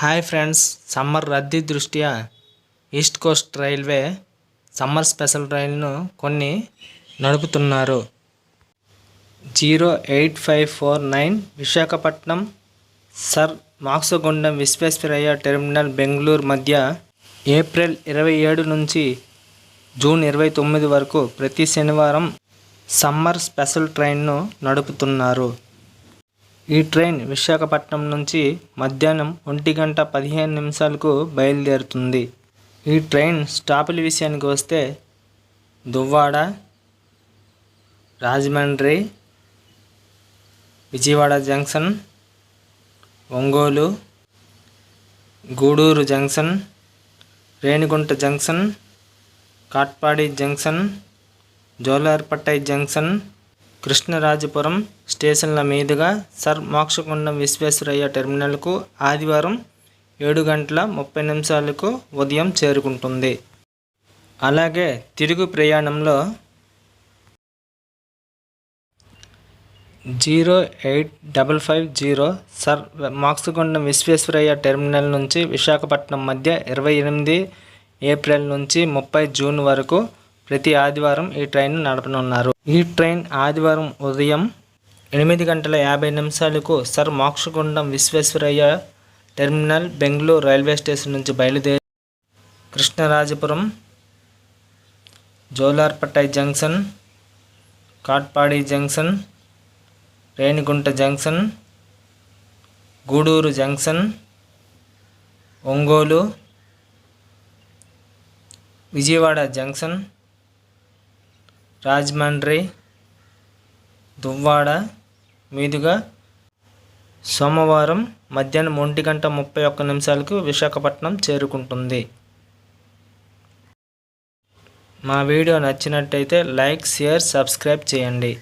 Hi friends summer రద్దీ దృష్ట్యా east coast railway summer special రైలును కొన్ని నడుపుతున్నారు. Zero eight five four nine Visakhapatnam sir Mokshagundam Visvesvaraya terminal Bengaluru మధ్య April ఇరవై ఏడు నుంచి జూన్ ఇరవై తొమ్మిది వరకు ప్రతి శనివారం సమ్మర్ స్పెషల్ ట్రైన్ను నడుపుతున్నారు. ఈ ట్రైన్ విశాఖపట్నం నుంచి మధ్యాహ్నం ఒంటి గంట పదిహేను నిమిషాలకు బయలుదేరుతుంది. ఈ ట్రైన్ స్టాపుల విషయానికి వస్తే Duvvada Rajahmundry Vijayawada junction Ongole Gudur junction Renigunta junction Katpadi junction Jolarpettai junction Krishnarajapuram స్టేషన్ల మీదుగా సర్ మోక్షగుండం విశ్వేశ్వరయ్య టెర్మినల్కు ఆదివారం ఏడు గంటల ముప్పై నిమిషాలకు ఉదయం చేరుకుంటుంది. అలాగే తిరుగు ప్రయాణంలో zero eight double five zero sir Mokshagundam Visvesvaraya terminal నుంచి విశాఖపట్నం మధ్య ఇరవై ఎనిమిది ఏప్రిల్ నుంచి ముప్పై జూన్ వరకు ప్రతి ఆదివారం ఈ ట్రైన్ నడపనున్నారు. ఈ ట్రైన్ ఆదివారం ఉదయం ఎనిమిది గంటల యాభై నిమిషాలకు sir Mokshagundam Visvesvaraya terminal Bengaluru railway station నుంచి బయలుదేరి Krishnarajapuram Jolarpettai junction Katpadi junction Renigunta junction Gudur junction Ongole Vijayawada junction Rajahmundry Duvvada మీదుగా సోమవారం మధ్యాహ్నం ఒంటి గంట ముప్పై ఒక్క నిమిషాలకు విశాఖపట్నం చేరుకుంటుంది. మా వీడియో నచ్చినట్టయితే లైక్ షేర్ సబ్స్క్రైబ్ చేయండి.